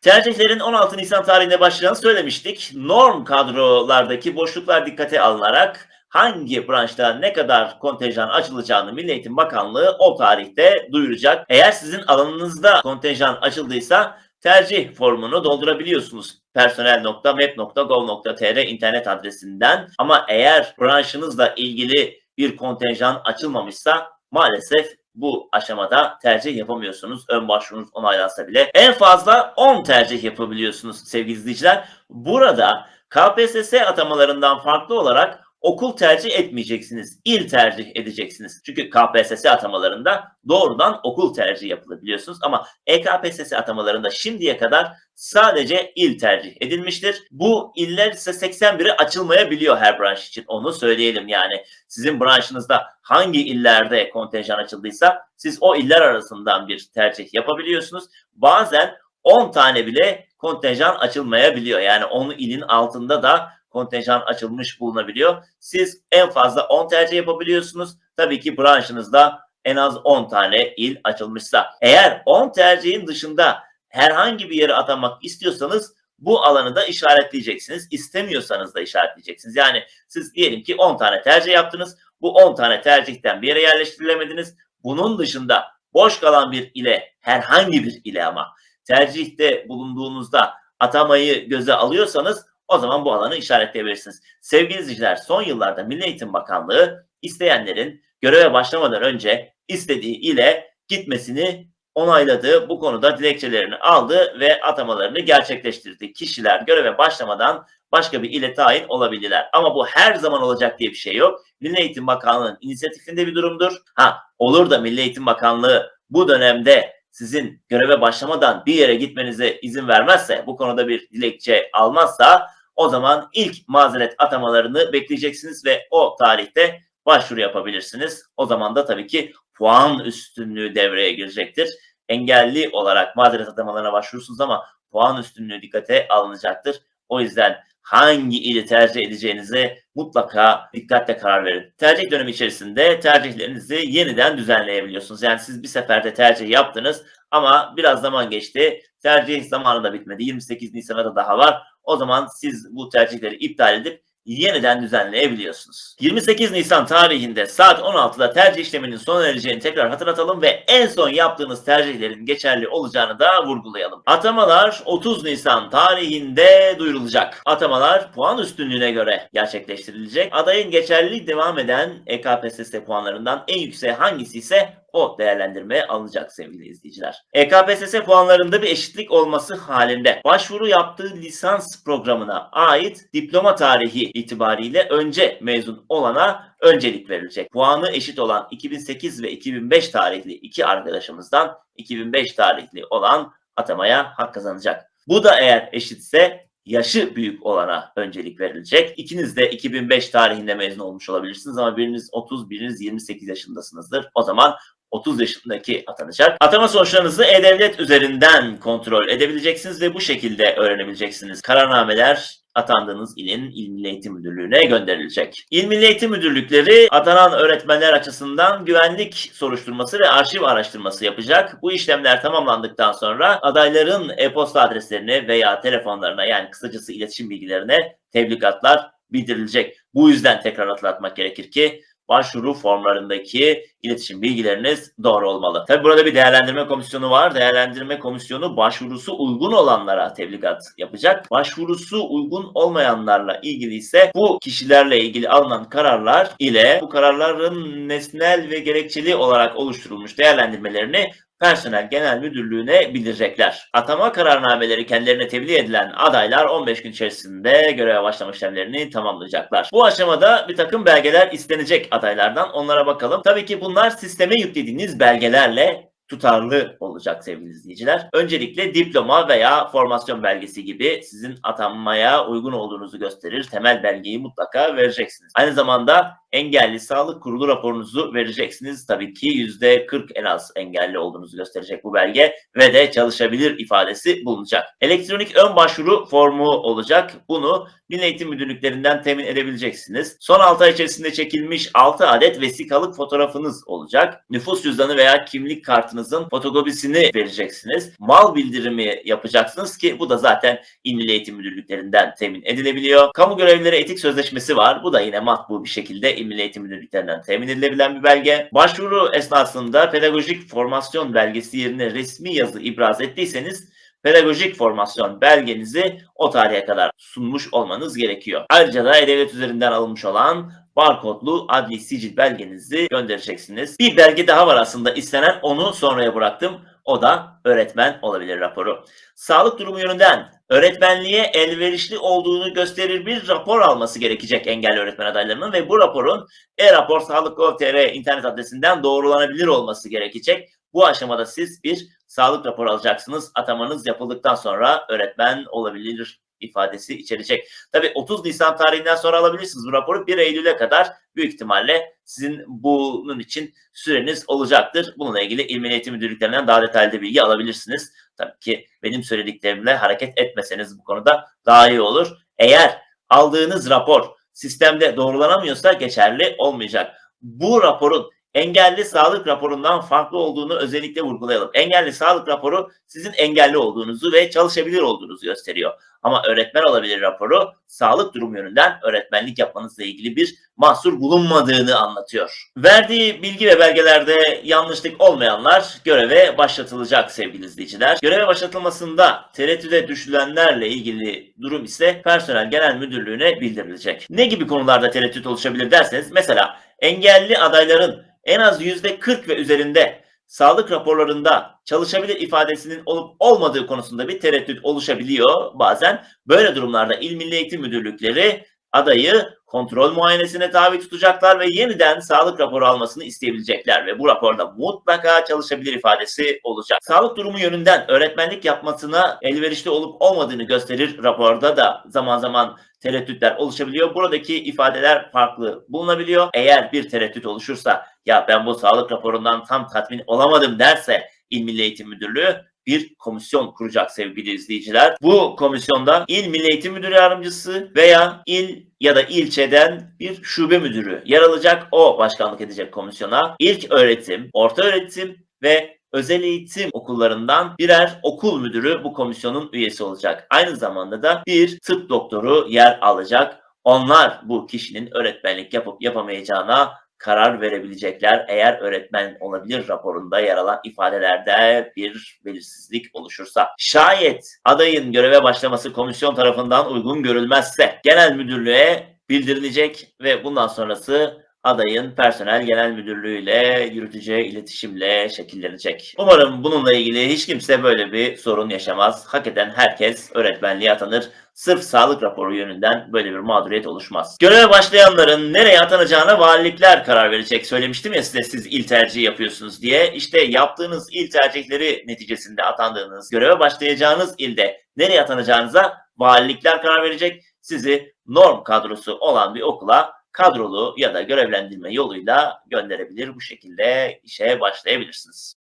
Tercihlerin 16 Nisan tarihinde başlayacağını söylemiştik. Norm kadrolardaki boşluklar dikkate alınarak hangi branşta ne kadar kontenjan açılacağını Milli Eğitim Bakanlığı o tarihte duyuracak. Eğer sizin alanınızda kontenjan açıldıysa tercih formunu doldurabiliyorsunuz. personel.mep.gov.tr internet adresinden ama eğer branşınızla ilgili bir kontenjan açılmamışsa maalesef bu aşamada tercih yapamıyorsunuz. Ön başvurunuz onaylansa bile. En fazla 10 tercih yapabiliyorsunuz sevgili izleyiciler. Burada KPSS atamalarından farklı olarak okul tercih etmeyeceksiniz. İl tercih edeceksiniz. Çünkü KPSS atamalarında doğrudan okul tercih yapılabiliyorsunuz. Ama E EKPSS atamalarında şimdiye kadar sadece il tercih edilmiştir. Bu iller ise 81'i açılmayabiliyor her branş için. Onu söyleyelim yani. Sizin branşınızda hangi illerde kontenjan açıldıysa siz o iller arasından bir tercih yapabiliyorsunuz. Bazen 10 tane bile kontenjan açılmayabiliyor. Yani 10 ilin altında da kontenjan açılmış bulunabiliyor. Siz en fazla 10 tercih yapabiliyorsunuz. Tabii ki branşınızda en az 10 tane il açılmışsa. Eğer 10 tercihin dışında herhangi bir yere atanmak istiyorsanız bu alanı da işaretleyeceksiniz. İstemiyorsanız da işaretleyeceksiniz. Yani siz diyelim ki 10 tane tercih yaptınız. Bu 10 tane tercihten bir yere yerleştirilemediniz. Bunun dışında boş kalan bir ile herhangi bir ile ama tercihte bulunduğunuzda atamayı göze alıyorsanız o zaman bu alanı işaretleyebilirsiniz. Sevgili izleyiciler son yıllarda Milli Eğitim Bakanlığı isteyenlerin göreve başlamadan önce istediği ile gitmesini onayladı. Bu konuda dilekçelerini aldı ve atamalarını gerçekleştirdi. Kişiler göreve başlamadan başka bir ile tayin olabilirler. Ama bu her zaman olacak diye bir şey yok. Milli Eğitim Bakanlığı'nın inisiyatifinde bir durumdur. Ha olur da Milli Eğitim Bakanlığı bu dönemde sizin göreve başlamadan bir yere gitmenize izin vermezse, bu konuda bir dilekçe almazsa o zaman ilk mazeret atamalarını bekleyeceksiniz ve o tarihte başvuru yapabilirsiniz. O zaman da tabii ki puan üstünlüğü devreye girecektir. Engelli olarak mazeret atamalarına başvurursunuz ama puan üstünlüğü dikkate alınacaktır. O yüzden hangi ili tercih edeceğinize mutlaka dikkatle karar verin. Tercih dönemi içerisinde tercihlerinizi yeniden düzenleyebiliyorsunuz. Yani siz bir seferde tercih yaptınız ama biraz zaman geçti. Tercih zamanı da bitmedi. 28 Nisan'a da daha var. O zaman siz bu tercihleri iptal edip yeniden düzenleyebiliyorsunuz. 28 Nisan tarihinde saat 16'da tercih işleminin sona ereceğini tekrar hatırlatalım ve en son yaptığınız tercihlerin geçerli olacağını da vurgulayalım. Atamalar 30 Nisan tarihinde duyurulacak. Atamalar puan üstünlüğüne göre gerçekleştirilecek. Adayın geçerliliği devam eden EKPSS puanlarından en yüksek hangisi ise o değerlendirmeye alınacak sevgili izleyiciler. EKPSS puanlarında bir eşitlik olması halinde başvuru yaptığı lisans programına ait diploma tarihi itibariyle önce mezun olana öncelik verilecek. Puanı eşit olan 2008 ve 2005 tarihli iki arkadaşımızdan 2005 tarihli olan atamaya hak kazanacak. Bu da eğer eşitse yaşı büyük olana öncelik verilecek. İkiniz de 2005 tarihinde mezun olmuş olabilirsiniz ama biriniz 30, biriniz 28 yaşındasınızdır. O zaman 30 yaşındaki atanacak. Atama sonuçlarınızı E-Devlet üzerinden kontrol edebileceksiniz ve bu şekilde öğrenebileceksiniz. Kararnameler atandığınız ilin İl Milli Eğitim Müdürlüğü'ne gönderilecek. İl Milli Eğitim Müdürlükleri atanan öğretmenler açısından güvenlik soruşturması ve arşiv araştırması yapacak. Bu işlemler tamamlandıktan sonra adayların e-posta adreslerine veya telefonlarına yani kısacası iletişim bilgilerine tebligatlar bildirilecek. Bu yüzden tekrar hatırlatmak gerekir ki başvuru formlarındaki iletişim bilgileriniz doğru olmalı. Tabi burada bir değerlendirme komisyonu var. Değerlendirme komisyonu başvurusu uygun olanlara tebligat yapacak. Başvurusu uygun olmayanlarla ilgili ise bu kişilerle ilgili alınan kararlar ile bu kararların nesnel ve gerekçeli olarak oluşturulmuş değerlendirmelerini Personel Genel Müdürlüğü'ne bildirecekler. Atama kararnameleri kendilerine tebliğ edilen adaylar 15 gün içerisinde göreve başlama işlemlerini tamamlayacaklar. Bu aşamada bir takım belgeler istenecek adaylardan. Onlara bakalım. Tabii ki bunlar sisteme yüklediğiniz belgelerle tutarlı olacak sevgili izleyiciler. Öncelikle diploma veya formasyon belgesi gibi sizin atanmaya uygun olduğunuzu gösterir. Temel belgeyi mutlaka vereceksiniz. Aynı zamanda engelli sağlık kurulu raporunuzu vereceksiniz. Tabii ki %40 en az engelli olduğunuzu gösterecek bu belge ve de çalışabilir ifadesi bulunacak. Elektronik ön başvuru formu olacak. Bunu Milli Eğitim Müdürlüklerinden temin edebileceksiniz. Son 6 ay içerisinde çekilmiş 6 adet vesikalık fotoğrafınız olacak. Nüfus cüzdanı veya kimlik kartını kartınızın fotokopisini vereceksiniz. Mal bildirimi yapacaksınız ki bu da zaten İl Milli Eğitim Müdürlüklerinden temin edilebiliyor. Kamu görevlileri etik sözleşmesi var. Bu da yine matbu bir şekilde İl Milli Eğitim Müdürlüklerinden temin edilebilen bir belge. Başvuru esnasında pedagojik formasyon belgesi yerine resmi yazı ibraz ettiyseniz pedagojik formasyon belgenizi o tarihe kadar sunmuş olmanız gerekiyor. Ayrıca da E-Devlet üzerinden alınmış olan barkodlu adli sicil belgenizi göndereceksiniz. Bir belge daha var aslında istenen onu sonraya bıraktım. O da öğretmen olabilir raporu. Sağlık durumu yönünden öğretmenliğe elverişli olduğunu gösterir bir rapor alması gerekecek engelli öğretmen adaylarının ve bu raporun e-rapor sağlık.gov.tr internet adresinden doğrulanabilir olması gerekecek. Bu aşamada siz bir sağlık raporu alacaksınız. Atamanız yapıldıktan sonra öğretmen olabilir ifadesi içerecek. Tabii 30 Nisan tarihinden sonra alabilirsiniz bu raporu. 1 Eylül'e kadar büyük ihtimalle sizin bunun için süreniz olacaktır. Bununla ilgili İl Milli Eğitim Müdürlüklerinden daha detaylı bilgi alabilirsiniz. Tabii ki benim söylediklerimle hareket etmeseniz bu konuda daha iyi olur. Eğer aldığınız rapor sistemde doğrulanamıyorsa geçerli olmayacak. Bu raporun engelli sağlık raporundan farklı olduğunu özellikle vurgulayalım. Engelli sağlık raporu sizin engelli olduğunuzu ve çalışabilir olduğunuzu gösteriyor. Ama öğretmen olabilir raporu sağlık durumu yönünden öğretmenlik yapmanızla ilgili bir mahsur bulunmadığını anlatıyor. Verdiği bilgi ve belgelerde yanlışlık olmayanlar göreve başlatılacak sevgili izleyiciler. Göreve başlatılmasında tereddüde düşülenlerle ilgili durum ise personel genel müdürlüğüne bildirilecek. Ne gibi konularda tereddüt oluşabilir derseniz mesela engelli adayların en az %40 ve üzerinde sağlık raporlarında çalışabilir ifadesinin olup olmadığı konusunda bir tereddüt oluşabiliyor bazen. Böyle durumlarda İl Milli Eğitim Müdürlükleri adayı kontrol muayenesine tabi tutacaklar ve yeniden sağlık raporu almasını isteyebilecekler ve bu raporda mutlaka çalışabilir ifadesi olacak. Sağlık durumu yönünden öğretmenlik yapmasına elverişli olup olmadığını gösterir raporda da zaman zaman tereddütler oluşabiliyor. Buradaki ifadeler farklı bulunabiliyor. Eğer bir tereddüt oluşursa ya ben bu sağlık raporundan tam tatmin olamadım derse İl Milli Eğitim Müdürlüğü bir komisyon kuracak sevgili izleyiciler. Bu komisyonda İl Milli Eğitim Müdürü Yardımcısı veya il ya da ilçeden bir şube müdürü yer alacak. O başkanlık edecek komisyona. İlk öğretim, orta öğretim ve özel eğitim okullarından birer okul müdürü bu komisyonun üyesi olacak. Aynı zamanda da bir tıp doktoru yer alacak. Onlar bu kişinin öğretmenlik yapıp yapamayacağına karar verebilecekler eğer öğretmen olabilir raporunda yer alan ifadelerde bir belirsizlik oluşursa. Şayet adayın göreve başlaması komisyon tarafından uygun görülmezse genel müdürlüğe bildirilecek ve bundan sonrası adayın personel genel müdürlüğüyle yürüteceği iletişimle şekillenecek. Umarım bununla ilgili hiç kimse böyle bir sorun yaşamaz. Hak eden herkes öğretmenliğe atanır. Sırf sağlık raporu yönünden böyle bir mağduriyet oluşmaz. Göreve başlayanların nereye atanacağına valilikler karar verecek. Söylemiştim ya size siz il tercihi yapıyorsunuz diye. İşte yaptığınız il tercihleri neticesinde atandığınız, göreve başlayacağınız ilde nereye atanacağınıza valilikler karar verecek. Sizi norm kadrosu olan bir okula kadrolu ya da görevlendirme yoluyla gönderebilir. Bu şekilde işe başlayabilirsiniz.